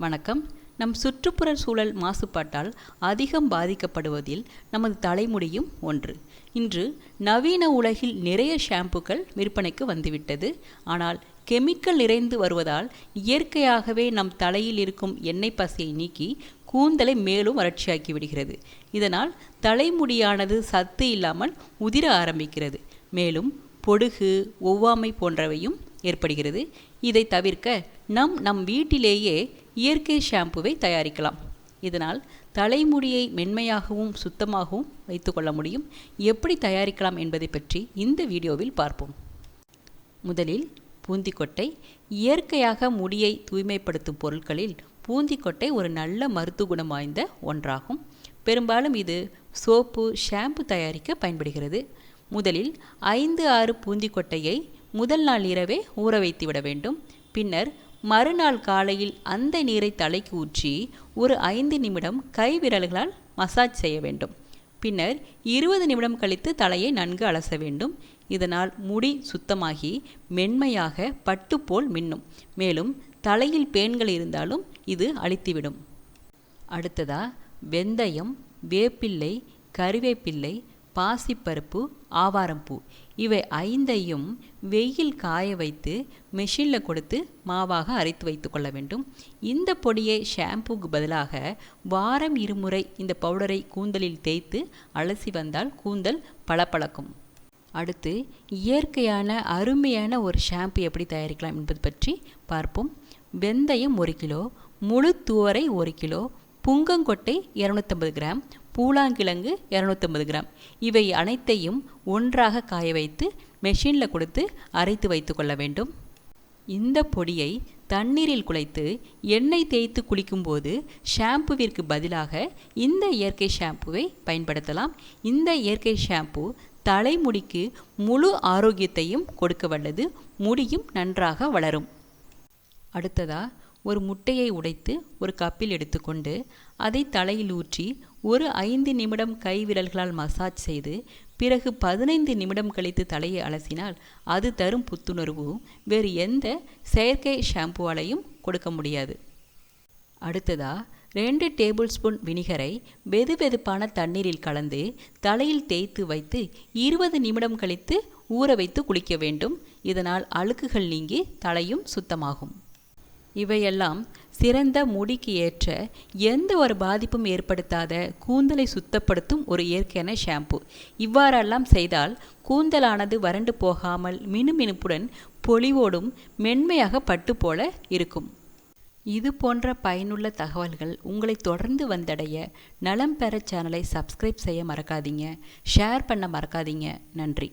வணக்கம். நம் சுற்றுப்புற சூழல் மாசுபாட்டால் அதிகம் பாதிக்கப்படுவதில் நமது தலைமுடியும் ஒன்று. இன்று நவீன உலகில் நிறைய ஷாம்புக்கள் விற்பனைக்கு வந்துவிட்டது. ஆனால் கெமிக்கல் நிறைந்து வருவதால் இயற்கையாகவே நம் தலையில் இருக்கும் எண்ணெய் பசையை நீக்கி கூந்தலை மேலும் வறட்சியாக்கி விடுகிறது. இதனால் தலைமுடியானது சத்து இல்லாமல் உதிர ஆரம்பிக்கிறது. மேலும் பொடுகு ஒவ்வாமை போன்றவையும் ஏற்படுகிறது. இதை தவிர்க்க நம் நம் வீட்டிலேயே இயற்கை ஷாம்புவை தயாரிக்கலாம். இதனால் தலைமுடியை மென்மையாகவும் சுத்தமாகவும் வைத்துக்கொள்ள முடியும். எப்படி தயாரிக்கலாம் என்பதை பற்றி இந்த வீடியோவில் பார்ப்போம். முதலில் பூந்திக்கொட்டை. இயற்கையாக முடியை தூய்மைப்படுத்தும் பொருட்களில் பூந்திக்கொட்டை ஒரு நல்ல மருத்துவ குணம் வாய்ந்த ஒன்றாகும். பெரும்பாலும் இது சோப்பு ஷாம்பு தயாரிக்க பயன்படுகிறது. முதலில் ஐந்து ஆறு பூந்திக்கொட்டையை முதல் நாள் இரவே ஊற வைத்து விட வேண்டும். பின்னர் மறுநாள் காலையில் அந்த நீரை தலைக்கு ஊற்றி ஒரு ஐந்து நிமிடம் கை விரல்களால் மசாஜ் செய்ய வேண்டும். பின்னர் இருபது நிமிடம் கழித்து தலையை நன்கு அலச வேண்டும். இதனால் முடி சுத்தமாகி மென்மையாக பட்டு போல் மின்னும். மேலும் தலையில் பேன்கள் இருந்தாலும் இது அழித்துவிடும். அடுத்ததா வெந்தயம் வேப்பிள்ளை கருவேப்பிள்ளை பாசிப்பருப்பு ஆவாரம்பூ. இவை ஐந்தையும் வெயில் காய வைத்து மெஷினில் கொடுத்து மாவாக அரைத்து வைத்து கொள்ள வேண்டும். இந்த பொடியை ஷாம்புக்கு பதிலாக வாரம் இருமுறை இந்த பவுடரை கூந்தலில் தேய்த்து அலசி வந்தால் கூந்தல் பளபளக்கும். அடுத்து இயற்கையான அருமையான ஒரு ஷாம்பு எப்படி தயாரிக்கலாம் என்பது பற்றி பார்ப்போம். வெந்தயம் ஒரு கிலோ முழு துவரை ஒரு கிலோ புங்கங்கொட்டை இரநூத்தம்பது கிராம் பூலாங்கிழங்கு இரநூத்தம்பது கிராம். இவை அனைத்தையும் ஒன்றாக காய வைத்து மெஷினில் கொடுத்து அரைத்து வைத்து கொள்ள வேண்டும். இந்த பொடியை தண்ணீரில் குழைத்து எண்ணெய் தேய்த்து குளிக்கும்போது ஷாம்புவிற்கு பதிலாக இந்த இயற்கை ஷாம்புவை பயன்படுத்தலாம். இந்த இயற்கை ஷாம்பு தலைமுடிக்கு முழு ஆரோக்கியத்தையும் கொடுக்க வல்லது. முடியும் நன்றாக வளரும். அடுத்ததா ஒரு முட்டையை உடைத்து ஒரு கப்பில் எடுத்துக்கொண்டு அதை தலையில் ஊற்றி ஒரு ஐந்து நிமிடம் கை விரல்களால் மசாஜ் செய்து பிறகு பதினைந்து நிமிடம் கழித்து தலையை அலசினால் அது தரும் புத்துணர்வு. வேறு எந்த செயற்கை ஷாம்புவாலையும் கொடுக்க முடியாது. அடுத்ததா ரெண்டு டேபிள் ஸ்பூன் வினிகரை வெது வெதுப்பான தண்ணீரில் கலந்து தலையில் தேய்த்து வைத்து இருபது நிமிடம் கழித்து ஊற வைத்து குளிக்க வேண்டும். இதனால் அழுக்குகள் நீங்கி தலையும் சுத்தமாகும். இவையெல்லாம் சிறந்த முடிக்கு ஏற்ற எந்த ஒரு பாதிப்பும் ஏற்படுத்தாத கூந்தலை சுத்தப்படுத்தும் ஒரு இயற்கையான ஷாம்பு. இவ்வாறெல்லாம் செய்தால் கூந்தலானது வறண்டு போகாமல் மினுமினுப்புடன் பொலிவோடும் மென்மையாக பட்டு போல இருக்கும். இது போன்ற பயனுள்ள தகவல்கள் உங்களை தொடர்ந்து வந்தடைய நலம் பெற சேனலை சப்ஸ்கிரைப் செய்ய மறக்காதீங்க. ஷேர் பண்ண மறக்காதீங்க. நன்றி.